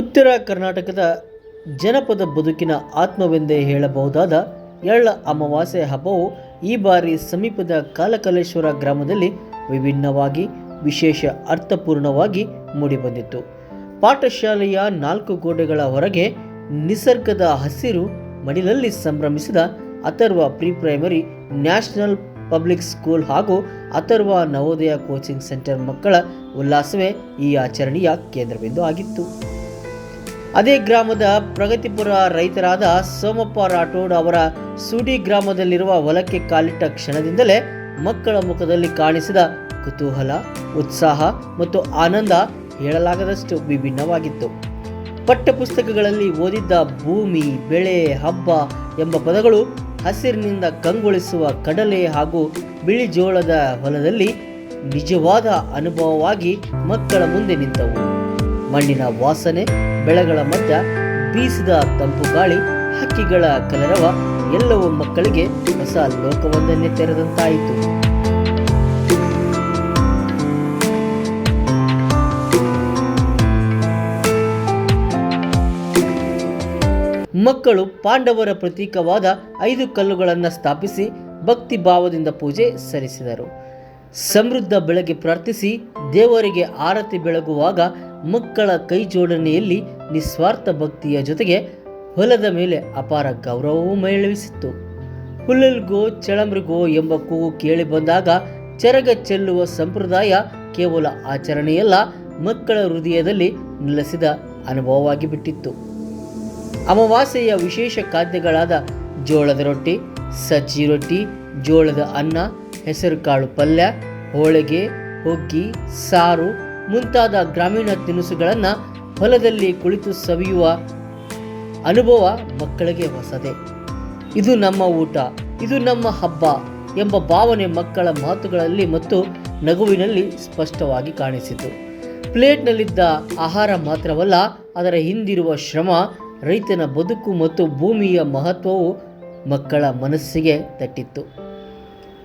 ಉತ್ತರ ಕರ್ನಾಟಕದ ಜನಪದ ಬದುಕಿನ ಆತ್ಮವೆಂದೇ ಹೇಳಬಹುದಾದ ಎಳ್ಳ ಅಮಾವಾಸ್ಯೆ ಹಬ್ಬವು ಈ ಬಾರಿ ಸಮೀಪದ ಕಾಲಕಲೇಶ್ವರ ಗ್ರಾಮದಲ್ಲಿ ವಿಭಿನ್ನವಾಗಿ, ವಿಶೇಷ ಅರ್ಥಪೂರ್ಣವಾಗಿ ಮೂಡಿಬಂದಿತ್ತು. ಪಾಠಶಾಲೆಯ ನಾಲ್ಕು ಗೋಡೆಗಳ ಹೊರಗೆ ನಿಸರ್ಗದ ಹಸಿರು ಮಡಿಲಲ್ಲಿ ಸಂಭ್ರಮಿಸಿದ Atharva pre primary, national public school ಹಾಗೂ ಅಥರ್ವ ನವೋದಯ ಕೋಚಿಂಗ್ ಸೆಂಟರ್ ಮಕ್ಕಳ ಉಲ್ಲಾಸವೇ ಈ ಆಚರಣೆಯ ಕೇಂದ್ರಬಿಂದು ಆಗಿತ್ತು. ಅದೇ ಗ್ರಾಮದ ಪ್ರಗತಿಪುರ ರೈತರಾದ ಸೋಮಪ್ಪ ರಾಠೋಡ್ ಅವರ ಸೂಡಿ ಗ್ರಾಮದಲ್ಲಿರುವ ಹೊಲಕ್ಕೆ ಕಾಲಿಟ್ಟ ಕ್ಷಣದಿಂದಲೇ ಮಕ್ಕಳ ಮುಖದಲ್ಲಿ ಕಾಣಿಸಿದ ಕುತೂಹಲ, ಉತ್ಸಾಹ ಮತ್ತು ಆನಂದ ಹೇಳಲಾಗದಷ್ಟು ವಿಭಿನ್ನವಾಗಿತ್ತು. ಪಠ್ಯಪುಸ್ತಕಗಳಲ್ಲಿ ಓದಿದ್ದ ಭೂಮಿ, ಬೆಳೆ, ಹಬ್ಬ ಎಂಬ ಪದಗಳು ಹಸಿರಿನಿಂದ ಕಂಗೊಳಿಸುವ ಕಡಲೆ ಹಾಗೂ ಬಿಳಿ ಜೋಳದ ಹೊಲದಲ್ಲಿ ನಿಜವಾದ ಅನುಭವವಾಗಿ ಮಕ್ಕಳ ಮುಂದೆ ನಿಂತವು. ಮಣ್ಣಿನ ವಾಸನೆ ಬೆಳೆಗಳ ಮಧ್ಯ ಬೀಸಿದ ತಂಪು ಗಾಳಿ, ಹಕ್ಕಿಗಳ ಕಲರವ ಎಲ್ಲವೂ ಮಕ್ಕಳಿಗೆ ಹೊಸ ಲೋಕವೊಂದನ್ನೇ ತೆರೆದಂತಾಯಿತು. ಮಕ್ಕಳು ಪಾಂಡವರ ಪ್ರತೀಕವಾದ ಐದು ಕಲ್ಲುಗಳನ್ನು ಸ್ಥಾಪಿಸಿ ಭಕ್ತಿ ಭಾವದಿಂದ ಪೂಜೆ ಸಲ್ಲಿಸಿದರು. ಸಮೃದ್ಧ ಬೆಳಗ್ಗೆ ಪ್ರಾರ್ಥಿಸಿ ದೇವರಿಗೆ ಆರತಿ ಬೆಳಗುವಾಗ ಮಕ್ಕಳ ಕೈ ಜೋಡಣೆಯಲ್ಲಿ ನಿಸ್ವಾರ್ಥ ಭಕ್ತಿಯ ಜೊತೆಗೆ ಹೊಲದ ಮೇಲೆ ಅಪಾರ ಗೌರವವೂ ಮೇಳವಿಸಿತ್ತು. ಹುಲ್ಲಲ್ಗೋ ಚಳಮೃಗೋ ಎಂಬ ಕೂಗು ಕೇಳಿ ಬಂದಾಗ ಚರಗ ಚೆಲ್ಲುವ ಸಂಪ್ರದಾಯ ಕೇವಲ ಆಚರಣೆಯಲ್ಲ, ಮಕ್ಕಳ ಹೃದಯದಲ್ಲಿ ನೆಲೆಸಿದ ಅನುಭವವಾಗಿ ಬಿಟ್ಟಿತ್ತು. ಅಮಾವಾಸ್ಯೆಯ ವಿಶೇಷ ಖಾದ್ಯಗಳಾದ ಜೋಳದ ರೊಟ್ಟಿ, ಸಜ್ಜಿ ರೊಟ್ಟಿ, ಜೋಳದ ಅನ್ನ, ಹೆಸರುಕಾಳು ಪಲ್ಯ, ಹೋಳಿಗೆ, ಹುಗ್ಗಿ, ಸಾರು ಮುಂತಾದ ಗ್ರಾಮೀಣ ತಿನಿಸುಗಳನ್ನು ಹೊಲದಲ್ಲಿ ಕುಳಿತು ಸವಿಯುವ ಅನುಭವ ಮಕ್ಕಳಿಗೆ ಹೊಸದೇ. ಇದು ನಮ್ಮ ಊಟ, ಇದು ನಮ್ಮ ಹಬ್ಬ ಎಂಬ ಭಾವನೆ ಮಕ್ಕಳ ಮಾತುಗಳಲ್ಲಿ ಮತ್ತು ನಗುವಿನಲ್ಲಿ ಸ್ಪಷ್ಟವಾಗಿ ಕಾಣಿಸಿತು. ಪ್ಲೇಟ್ನಲ್ಲಿದ್ದ ಆಹಾರ ಮಾತ್ರವಲ್ಲ, ಅದರ ಹಿಂದಿರುವ ಶ್ರಮ, ರೈತನ ಬದುಕು ಮತ್ತು ಭೂಮಿಯ ಮಹತ್ವವು ಮಕ್ಕಳ ಮನಸ್ಸಿಗೆ ತಟ್ಟಿತ್ತು.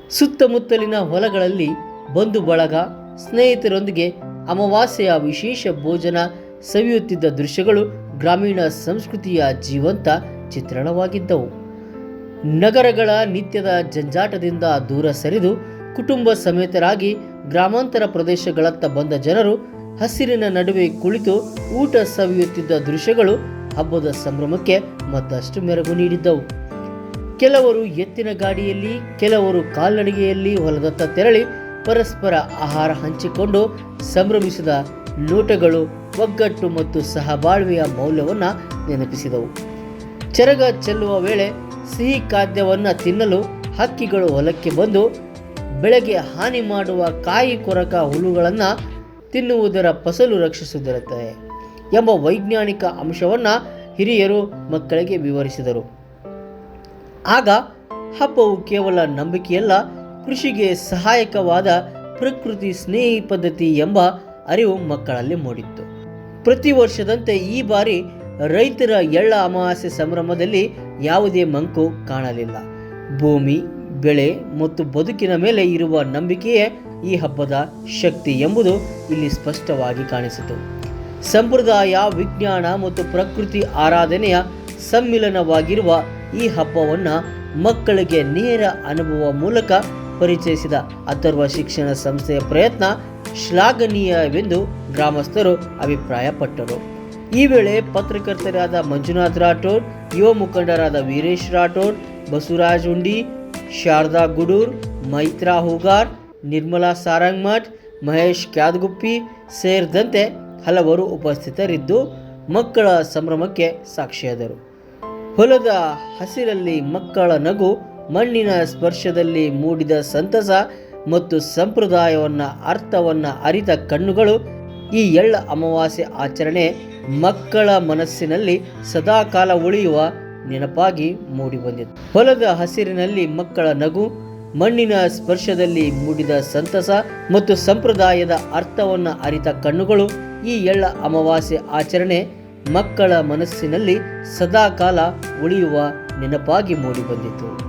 ಸುತ್ತಮುತ್ತಲಿನ ಹೊಲಗಳಲ್ಲಿ ಬಂಧು ಬಳಗ, ಸ್ನೇಹಿತರೊಂದಿಗೆ ಅಮಾವಾಸ್ಯೆಯ ವಿಶೇಷ ಭೋಜನ ಸವಿಯುತ್ತಿದ್ದ ದೃಶ್ಯಗಳು ಗ್ರಾಮೀಣ ಸಂಸ್ಕೃತಿಯ ಜೀವಂತ ಚಿತ್ರಣವಾಗಿದ್ದವು. ನಗರಗಳ ನಿತ್ಯದ ಜಂಜಾಟದಿಂದ ದೂರ ಸರಿದು ಕುಟುಂಬ ಸಮೇತರಾಗಿ ಗ್ರಾಮಾಂತರ ಪ್ರದೇಶಗಳತ್ತ ಬಂದ ಜನರು ಹಸಿರಿನ ನಡುವೆ ಕುಳಿತು ಊಟ ಸವಿಯುತ್ತಿದ್ದ ದೃಶ್ಯಗಳು ಹಬ್ಬದ ಸಂಭ್ರಮಕ್ಕೆ ಮತ್ತಷ್ಟು ಮೆರಗು ನೀಡಿದ್ದವು. ಕೆಲವರು ಎತ್ತಿನ ಗಾಡಿಯಲ್ಲಿ, ಕೆಲವರು ಕಾಲ್ನಡಿಗೆಯಲ್ಲಿ ಹೊಲದತ್ತ ತೆರಳಿ ಪರಸ್ಪರ ಆಹಾರ ಹಂಚಿಕೊಂಡು ಸಂಭ್ರಮಿಸಿದ ಲೋಟಗಳು, ಒಗ್ಗಟ್ಟು ಮತ್ತು ಸಹಬಾಳ್ವೆಯ ಮೌಲ್ಯವನ್ನು ನೆನಪಿಸಿದವು. ಚರಗ ಚೆಲ್ಲುವ ವೇಳೆ ಸಿಹಿ ಖಾದ್ಯವನ್ನು ತಿನ್ನಲು ಹಕ್ಕಿಗಳು ಹೊಲಕ್ಕೆ ಬಂದು ಬೆಳೆಗೆ ಹಾನಿ ಮಾಡುವ ಕಾಯಿ ಕೊರಕ ಹುಳುಗಳನ್ನು ತಿನ್ನುವುದರ ಫಸಲು ರಕ್ಷಿಸುತ್ತಿರುತ್ತದೆ ಎಂಬ ವೈಜ್ಞಾನಿಕ ಅಂಶವನ್ನು ಹಿರಿಯರು ಮಕ್ಕಳಿಗೆ ವಿವರಿಸಿದರು. ಆಗ ಹಬ್ಬವು ಕೇವಲ ನಂಬಿಕೆಯಲ್ಲ ಕೃಷಿಗೆ ಸಹಾಯಕವಾದ ಪ್ರಕೃತಿ ಸ್ನೇಹಿ ಪದ್ಧತಿ ಎಂಬ ಅರಿವು ಮಕ್ಕಳಲ್ಲಿ ಮೂಡಿತ್ತು. ಪ್ರತಿ ವರ್ಷದಂತೆ ಈ ಬಾರಿ ರೈತರ ಎಳ್ಳ ಅಮಾವಾಸ್ಯೆ ಸಂಭ್ರಮದಲ್ಲಿ ಯಾವುದೇ ಮಂಕು ಕಾಣಲಿಲ್ಲ. ಭೂಮಿ, ಬೆಳೆ ಮತ್ತು ಬದುಕಿನ ಮೇಲೆ ಇರುವ ನಂಬಿಕೆಯೇ ಈ ಹಬ್ಬದ ಶಕ್ತಿ ಎಂಬುದು ಇಲ್ಲಿ ಸ್ಪಷ್ಟವಾಗಿ ಕಾಣಿಸಿತು. ಸಂಪ್ರದಾಯ, ವಿಜ್ಞಾನ ಮತ್ತು ಪ್ರಕೃತಿ ಆರಾಧನೆಯ ಸಮ್ಮಿಲನವಾಗಿರುವ ಈ ಹಬ್ಬವನ್ನು ಮಕ್ಕಳಿಗೆ ನೇರ ಅನುಭವ ಮೂಲಕ ಪರಿಚಯಿಸಿದ ಅಥರ್ವ ಶಿಕ್ಷಣ ಸಂಸ್ಥೆಯ ಪ್ರಯತ್ನ ಶ್ಲಾಘನೀಯವೆಂದು ಗ್ರಾಮಸ್ಥರು ಅಭಿಪ್ರಾಯಪಟ್ಟರು. ಈ ವೇಳೆ ಪತ್ರಕರ್ತರಾದ ಮಂಜುನಾಥ್ ರಾಠೋಡ್, ಯುವ ಮುಖಂಡರಾದ ವೀರೇಶ್ ರಾಠೋಡ್, ಬಸವರಾಜ್ ಉಂಡಿ ಶಾರದಾ ಗುಡೂರ್, ಮೈತ್ರಾ ಹೂಗಾರ್, ನಿರ್ಮಲಾ ಸಾರಂಗ್ಮಠ್ ಮಹೇಶ್ ಕ್ಯಾದ್ಗುಪ್ಪಿ ಸೇರಿದಂತೆ ಹಲವರು ಉಪಸ್ಥಿತರಿದ್ದು ಮಕ್ಕಳ ಸಂಭ್ರಮಕ್ಕೆ ಸಾಕ್ಷಿಯಾದರು. ಹೊಲದ ಹಸಿರಲ್ಲಿ ಮಕ್ಕಳ ನಗು ಮಣ್ಣಿನ ಸ್ಪರ್ಶದಲ್ಲಿ ಮೂಡಿದ ಸಂತಸ ಮತ್ತು ಸಂಪ್ರದಾಯವನ್ನ, ಅರ್ಥವನ್ನ ಅರಿತ ಕಣ್ಣುಗಳು ಈ ಎಳ್ಳ ಅಮಾವಾಸ್ಯೆ ಆಚರಣೆ ಮಕ್ಕಳ ಮನಸ್ಸಿನಲ್ಲಿ ಸದಾಕಾಲ ಉಳಿಯುವ ನೆನಪಾಗಿ ಮೂಡಿಬಂದಿತು. ಹೊಲದ ಹಸಿರಿನಲ್ಲಿ ಮಕ್ಕಳ ನಗು, ಮಣ್ಣಿನ ಸ್ಪರ್ಶದಲ್ಲಿ ಮೂಡಿದ ಸಂತಸ ಮತ್ತು ಸಂಪ್ರದಾಯದ ಅರ್ಥವನ್ನು ಅರಿತ ಕಣ್ಣುಗಳು ಈ ಎಳ್ಳ ಅಮಾವಾಸ್ಯೆ ಆಚರಣೆ ಮಕ್ಕಳ ಮನಸ್ಸಿನಲ್ಲಿ ಸದಾಕಾಲ ಉಳಿಯುವ ನೆನಪಾಗಿ ಮೂಡಿಬಂದಿತು.